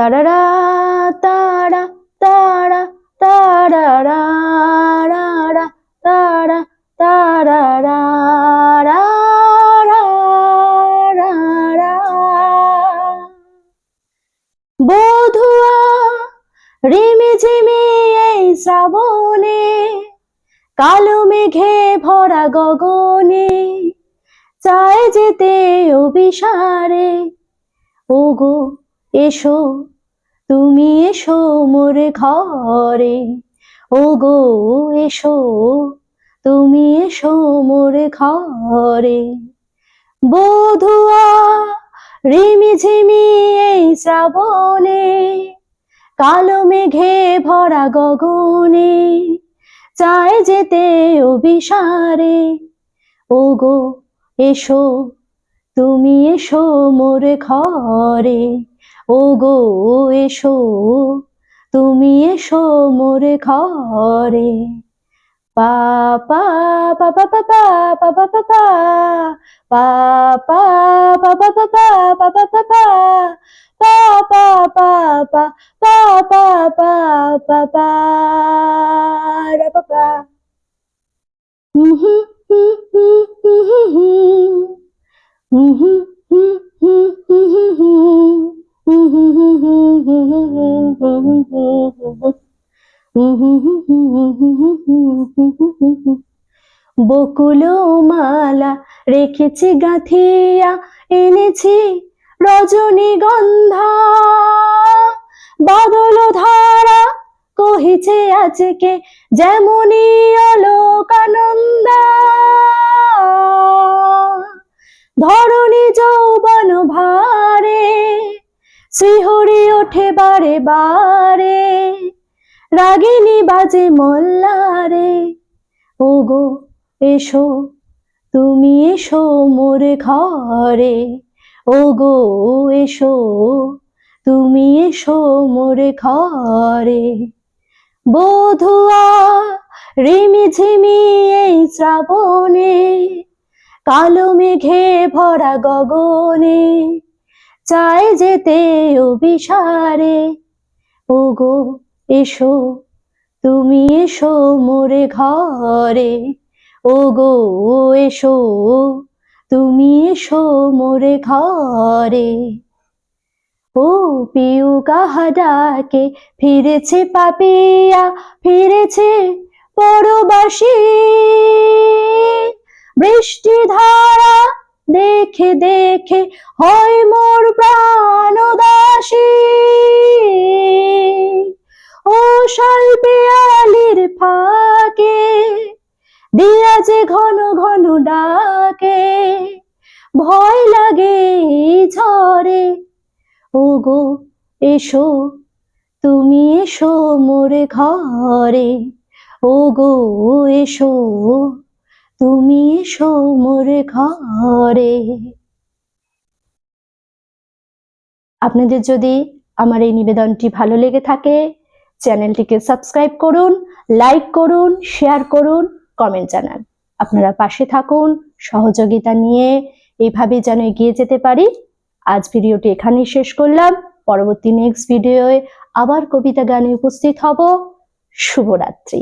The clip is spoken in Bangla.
তারা তারা তারা রারা বধুয়া এই শ্রাবণে, কালো মেঘে ভরা গগনে, চায় যেতে অভিসারে। ওগো এসো, তুমি এসো মোর ঘরে। ওগো, এসো, তুমি এসো মোর ঘরে। বধুয়া রিমি ঝিমি এই শ্রাবণে, কালো মেঘে ভরা গগনে, চায় যেতে অভিসারে। ওগো, এসো তুমি এসো মোর ঘরে ওগো এসো তুমি এসো মোর ঘরে পা পা পা পা পা পা পা পা পা পা পা পা বকুল মালা রেখেছি গাঁথিয়া এনেছি রজনীগন্ধা। বাদল ধারা কহিছে আজকে যেমনই অলোকানন্দা ধরণী যৌবন ভারে, শ্রীহরি ওঠে বারে বারে, রাগিনী বাজে মল্লারে। ওগো, এসো, তুমি এসো মোর ঘরে। ওগো, এসো, তুমি এসো মোর ঘরে। বধুয়া রিমি ঝিমি এই শ্রাবণে কালো মেঘে ভরা গগনে, চায় যেতে অভিসারে ওগো, এসো, তুমি এসো মোরে ঘরে। ওগো এসো, তুমি এসো মোরে ঘরে। ও পিউ কাহা ডাকে ফিরেছে পাপিয়া, ফিরেছে পরবাসী। বৃষ্টি ধারা দেখে দেখে হয় মোর প্রাণ উদাসী। ও শালপিয়ালির ফাঁকে দিয়া যে ঘন ঘন ডাকে, ভয় লাগে ঝরে ঝড়ে। ওগো, এসো, তুমি এসো মোরে ঘরে। ওগো, এসো। তুমি এসো মোরে ঘরে। আপনাদের যদি আমার এই নিবেদনটি ভালো লেগে থাকে, চ্যানেলটিকে সাবস্ক্রাইব করুন, লাইক করুন, শেয়ার করুন, কমেন্ট জানান। আপনারা পাশে থাকুন, সহযোগিতা নিয়ে এইভাবে যেন এগিয়ে যেতে পারি। আজ ভিডিওটি এখানেই শেষ করলাম। পরবর্তী নেক্সট ভিডিওয়ে আবার কবিতা গানে উপস্থিত হব। শুভরাত্রি।